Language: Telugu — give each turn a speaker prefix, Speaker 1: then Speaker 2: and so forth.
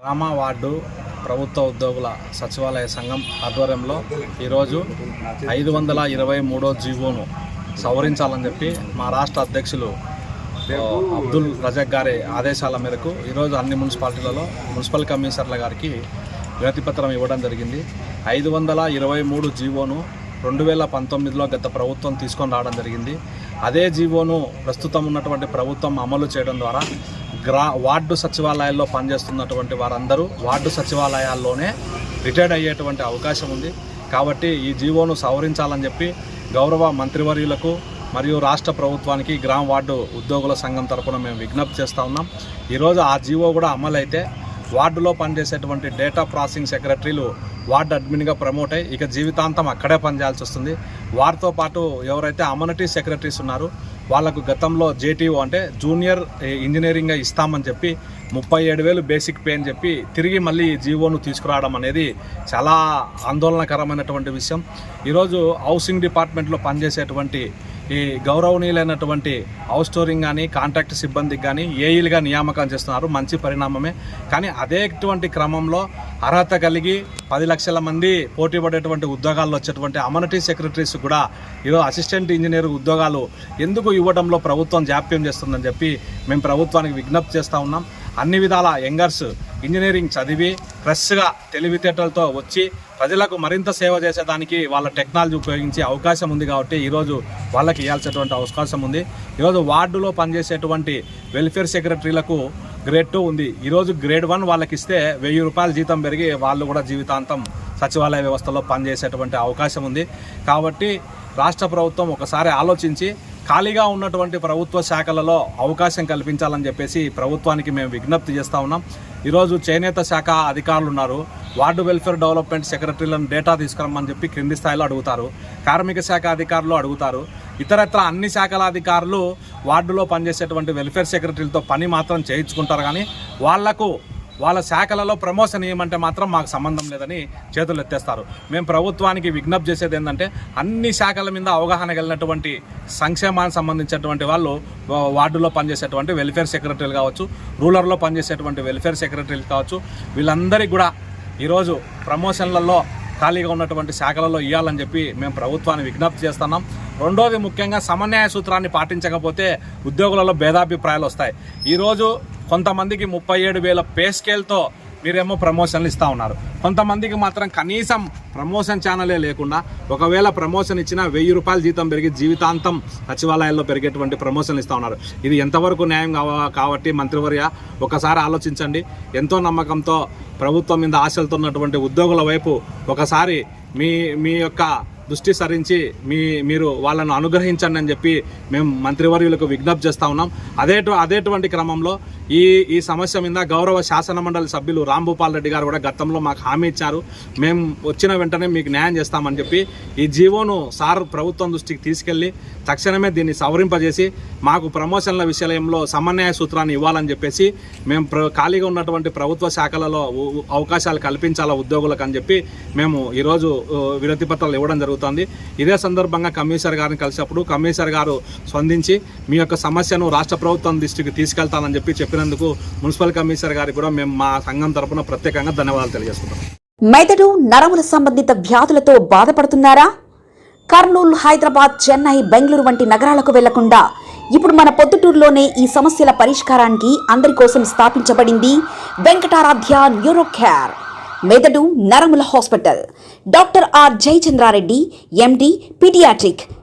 Speaker 1: గ్రామ వార్డు ప్రభుత్వ ఉద్యోగుల సచివాలయ సంఘం ఆధ్వర్యంలో ఈరోజు ఐదు వందల ఇరవై మూడో జీవోను సవరించాలని చెప్పి మా రాష్ట్ర అధ్యక్షులు అబ్దుల్ రజక్ గారి ఆదేశాల మేరకు ఈరోజు అన్ని మున్సిపాలిటీలలో మున్సిపల్ కమిషనర్ల గారికి వినతిపత్రం ఇవ్వడం జరిగింది. ఐదు వందల ఇరవై మూడు జీవోను రెండు వేల పంతొమ్మిదిలో గత ప్రభుత్వం తీసుకొని రావడం జరిగింది. అదే జీవోను ప్రస్తుతం ఉన్నటువంటి ప్రభుత్వం అమలు చేయడం ద్వారా గ్రా వార్డు సచివాలయాల్లో పనిచేస్తున్నటువంటి వారందరూ వార్డు సచివాలయాల్లోనే రిటైర్డ్ అయ్యేటువంటి అవకాశం ఉంది. కాబట్టి ఈ జీవోను సవరించాలని చెప్పి గౌరవ మంత్రివర్యులకు మరియు రాష్ట్ర ప్రభుత్వానికి గ్రామ వార్డు ఉద్యోగుల సంఘం తరపున మేము విజ్ఞప్తి చేస్తూ ఉన్నాం. ఈరోజు ఆ జీవో కూడా అమలైతే వార్డులో పనిచేసేటువంటి డేటా ప్రాసెసింగ్ సెక్రటరీలు వార్డు అడ్మిన్గా ప్రమోట్ అయ్యి ఇక జీవితాంతం అక్కడే పనిచేయాల్సి వస్తుంది. వారితో పాటు ఎవరైతే అమనిటీ సెక్రటరీస్ ఉన్నారో వాళ్ళకు గతంలో జేటీఓ అంటే జూనియర్ ఇంజనీరింగ్ ఇస్తామని చెప్పి ముప్పై ఏడు వేలు బేసిక్ పే అని చెప్పి తిరిగి మళ్ళీ జీవోను తీసుకురావడం అనేది చాలా ఆందోళనకరమైనటువంటి విషయం. ఈరోజు హౌసింగ్ డిపార్ట్మెంట్లో పనిచేసేటువంటి ఈ గౌరవనీయులైనటువంటి హౌస్ స్టోరింగ్ కానీ కాంట్రాక్ట్ సిబ్బందికి కానీ ఏఈలుగా నియామకం చేస్తున్నారు. మంచి పరిణామమే. కానీ అదేటువంటి క్రమంలో అర్హత కలిగి పది లక్షల మంది పోటీ పడేటువంటి ఉద్యోగాల్లో వచ్చేటువంటి అమనిటీ సెక్రటరీస్ కూడా ఈరోజు అసిస్టెంట్ ఇంజనీర్ ఉద్యోగాలు ఎందుకు ఇవ్వడంలో ప్రభుత్వం జాప్యం చేస్తుందని చెప్పి మేము ప్రభుత్వానికి విజ్ఞప్తి చేస్తూ ఉన్నాం. అన్ని విధాల యంగర్స్ ఇంజనీరింగ్ చదివి ఫ్రెష్గా తెలివితేటలతో వచ్చి ప్రజలకు మరింత సేవ చేసేదానికి వాళ్ళ టెక్నాలజీ ఉపయోగించే అవకాశం ఉంది కాబట్టి ఈరోజు వాళ్ళకి ఇవ్వాల్సినటువంటి అవకాశం ఉంది. ఈరోజు వార్డులో పనిచేసేటువంటి వెల్ఫేర్ సెక్రటరీలకు గ్రేడ్ టూ ఉంది. ఈరోజు గ్రేడ్ వన్ వాళ్ళకి ఇస్తే వెయ్యి రూపాయల జీతం పెరిగి వాళ్ళు కూడా జీవితాంతం సచివాలయ వ్యవస్థలో పనిచేసేటువంటి అవకాశం ఉంది. కాబట్టి రాష్ట్ర ప్రభుత్వం ఒకసారి ఆలోచించి ఖాళీగా ఉన్నటువంటి ప్రభుత్వ శాఖలలో అవకాశం కల్పించాలని చెప్పేసి ప్రభుత్వానికి మేము విజ్ఞప్తి చేస్తూ ఉన్నాం. ఈరోజు చేనేత శాఖ అధికారులు ఉన్నారు. వార్డు వెల్ఫేర్ డెవలప్మెంట్ సెక్రటరీలను డేటా తీసుకురమ్మని చెప్పి క్రింది స్థాయిలో అడుగుతారు. కార్మిక శాఖ అధికారులు అడుగుతారు. ఇతరత్ర అన్ని శాఖల అధికారులు వార్డులో పనిచేసేటువంటి వెల్ఫేర్ సెక్రటరీలతో పని మాత్రం చేయించుకుంటారు కానీ వాళ్ళకు వాళ్ళ శాఖలలో ప్రమోషన్ ఏమంటే మాత్రం మాకు సంబంధం లేదని చేతులు ఎత్తేస్తారు. మేము ప్రభుత్వానికి విజ్ఞప్తి చేసేది ఏంటంటే అన్ని శాఖల మీద అవగాహన కలిగినటువంటి సంక్షేమానికి సంబంధించినటువంటి వాళ్ళు వార్డులో పనిచేసేటువంటి వెల్ఫేర్ సెక్రటరీలు కావచ్చు రూరల్లో పనిచేసేటువంటి వెల్ఫేర్ సెక్రటరీలు కావచ్చు వీళ్ళందరికీ కూడా ఈరోజు ప్రమోషన్లలో ఖాళీగా ఉన్నటువంటి శాఖలలో ఇవ్వాలని చెప్పి మేము ప్రభుత్వాన్ని విజ్ఞప్తి చేస్తున్నాం. రెండోది ముఖ్యంగా సమన్వయ సూత్రాన్ని పాటించకపోతే ఉద్యోగులలో భేదాభిప్రాయాలు వస్తాయి. ఈరోజు కొంతమందికి ముప్పై ఏడు వేల పే స్కేల్తో మీరేమో ప్రమోషన్లు ఇస్తూ ఉన్నారు. కొంతమందికి మాత్రం కనీసం ప్రమోషన్ ఛానలే లేకుండా ఒకవేళ ప్రమోషన్ ఇచ్చినా వెయ్యి రూపాయల జీతం పెరిగి జీవితాంతం సచివాలయాల్లో పెరిగేటువంటి ప్రమోషన్లు ఇస్తూ ఉన్నారు. ఇది ఎంతవరకు న్యాయం కావ కాబట్టి మంత్రివర్య ఒకసారి ఆలోచించండి. ఎంతో నమ్మకంతో ప్రభుత్వం మీద ఆశలతో ఉన్నటువంటి ఉద్యోగుల వైపు ఒకసారి మీ మీ యొక్క దృష్టి సరించి మీ మీరు వాళ్ళను అనుగ్రహించండి అని చెప్పి మేము మంత్రివర్యులకు విజ్ఞప్తి చేస్తూ ఉన్నాం. అదే అదేటువంటి క్రమంలో ఈ ఈ సమస్య మీద గౌరవ శాసన మండలి సభ్యులు రాంభూపాల్ రెడ్డి గారు కూడా గతంలో మాకు హామీ ఇచ్చారు. మేము వచ్చిన వెంటనే మీకు న్యాయం చేస్తామని చెప్పి ఈ జీవోను సార్ ప్రభుత్వం దృష్టికి తీసుకెళ్ళి తక్షణమే దీన్ని సవరింపజేసి మాకు ప్రమోషన్ల విషయంలో సమన్వయ సూత్రాన్ని ఇవ్వాలని చెప్పేసి మేము ప్ర ఖాళీగా ఉన్నటువంటి ప్రభుత్వ శాఖలలో అవకాశాలు కల్పించాలా ఉద్యోగులకు అని చెప్పి మేము ఈరోజు ఉ, వినతి పత్రాలు ఇవ్వడం జరుగుతుంది. ఇదే సందర్భంగా కమిషనర్ గారిని కలిసినప్పుడు కమిషనర్ గారు స్పందించి మీ యొక్క సమస్యను రాష్ట్ర ప్రభుత్వం దృష్టికి తీసుకెళ్తానని చెప్పి చెప్పినందుకు మున్సిపల్ కమిషనర్ గారికి కూడా మేము మా సంఘం తరపున ప్రత్యేకంగా ధన్యవాదాలు తెలియజేసుకుంటాం
Speaker 2: మెదడు నరముల సంబంధిత వ్యాధులతో బాధపడుతున్నారా? కర్నూలు హైదరాబాద్ చెన్నై బెంగళూరు వంటి నగరాలకు వెళ్ళకుండా ఇప్పుడు మన పొద్దుటూరులోనే ఈ సమస్యల పరిష్కారానికి అందరి కోసం స్థాపించబడింది వెంకటారాధ్య న్యూరో కేర్ మెదడు నరముల hospital. Doctor R Jayachandra Reddy MD pediatric.